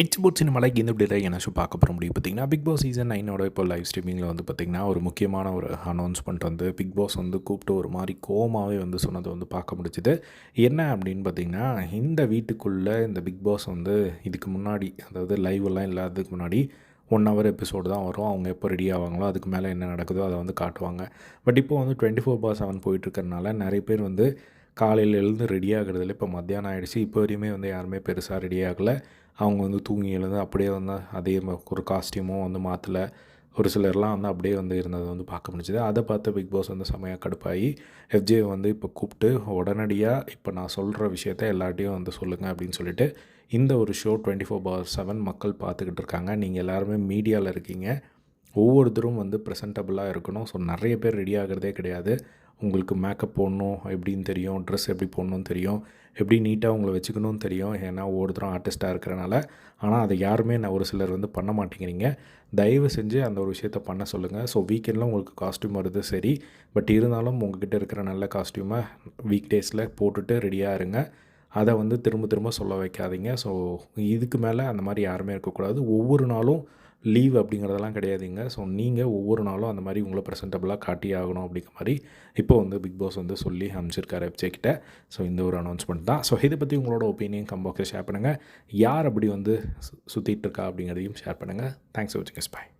H boat சினிமாலைக்கு இந்த இப்படி என்ன ஷோ பார்க்க போகிற முடியும்? பார்த்தீங்கன்னா பிக் பாஸ் சீசன் நைனோட இப்போ லைவ் ஸ்ட்ரீமிங்கில் வந்து பார்த்திங்கன்னா ஒரு முக்கியமான ஒரு அனௌன்ஸ்மெண்ட் வந்து பிக் பாஸ் வந்து கூப்பிட்டு ஒரு மாதிரி கோமாவே வந்து சொன்னதை வந்து பார்க்க முடிச்சுது என்ன அப்படின்னு பார்த்திங்கன்னா இந்த வீட்டுக்குள்ளே இந்த பிக் பாஸ் வந்து இதுக்கு முன்னாடி அதாவது லைவெல்லாம் இல்லாததுக்கு முன்னாடி ஒன் ஹவர் எபிசோடு தான் வரும். அவங்க எப்போ ரெடி ஆவாங்களோ அதுக்கு மேலே என்ன நடக்குதோ அதை வந்து காட்டுவாங்க. பட் இப்போ வந்து டுவெண்ட்டி ஃபோர் பார் செவன் போயிட்டுருக்கறனால நிறைய பேர் வந்து காலையில் எழுந்து ரெடி ஆகுறதுல இப்போ மத்தியானம் ஆகிடுச்சு இப்போ வரையுமே வந்து யாருமே பெருசாக ரெடி ஆகலை. அவங்க வந்து தூங்கி எழுந்து அப்படியே வந்து அதே ஒரு காஸ்டியூமும் வந்து மாற்றலை ஒரு சிலர்லாம் வந்து அப்படியே வந்து இருந்ததை வந்து பார்க்க முடிஞ்சுது. அதை பார்த்து பிக் பாஸ் வந்து செமையாக கடுப்பாகி எஃப்ஜே வந்து இப்போ கூப்பிட்டு உடனடியாக இப்போ நான் சொல்கிற விஷயத்த எல்லாட்டையும் வந்து சொல்லுங்கள் அப்படின்னு சொல்லிட்டு இந்த ஒரு show twenty four by seven மக்கள் பார்த்துக்கிட்டு இருக்காங்க. நீங்கள் எல்லாருமே மீடியாவில் இருக்கீங்க. ஒவ்வொருத்தரும் வந்து ப்ரெசன்டபுளாக இருக்கணும். ஸோ நிறைய பேர் ரெடி ஆகிறதே கிடையாது. உங்களுக்கு மேக்கப் போடணும் எப்படின்னு தெரியும். ட்ரெஸ் எப்படி போடணும்னு தெரியும். எப்படி நீட்டாக உங்களை வச்சுக்கணும்னு தெரியும். ஏன்னா ஒவ்வொருத்தரும் ஆர்டிஸ்ட்டாக இருக்கிறனால. ஆனால் அதை யாருமே நான் ஒரு சிலர் வந்து பண்ண மாட்டேங்கிறீங்க. தயவு செஞ்சு அந்த ஒரு விஷயத்த பண்ண சொல்லுங்கள் ஸோ வீக்கெண்டில் உங்களுக்கு காஸ்ட்யூம் வருது சரி. பட் இருந்தாலும் உங்ககிட்ட இருக்கிற நல்ல காஸ்ட்யூமை வீக் டேஸில் போட்டுட்டு ரெடியாக இருங்க. அதை வந்து திரும்ப திரும்ப சொல்ல வைக்காதீங்க. ஸோ இதுக்கு மேலே அந்த மாதிரி யாருமே இருக்கக்கூடாது. ஒவ்வொரு நாளும் லீவ் அப்படிங்கிறதெல்லாம் கிடையாதுங்க. ஸோ நீங்கள் ஒவ்வொரு நாளும் அந்த மாதிரி உங்களை ப்ரெசென்டபுளாக காட்டி ஆகணும் அப்படிங்கிற மாதிரி இப்போ வந்து பிக் பாஸ் வந்து சொல்லி அமைச்சிருக்காரு வெப்சைட் கிட்ட. ஸோ இந்த ஒரு அனௌன்ஸ்மெண்ட் தான். ஸோ இதை பற்றி உங்களோட ஒப்பீனியன் கம்பாக்ஸில் ஷேர் பண்ணுங்கள் யார் அப்படி வந்து சுற்றிட்டு இருக்கா அப்படிங்கிறதையும் ஷேர் பண்ணுங்கள் தேங்க்ஸ் ஃபார் வாட்சிங் பாய்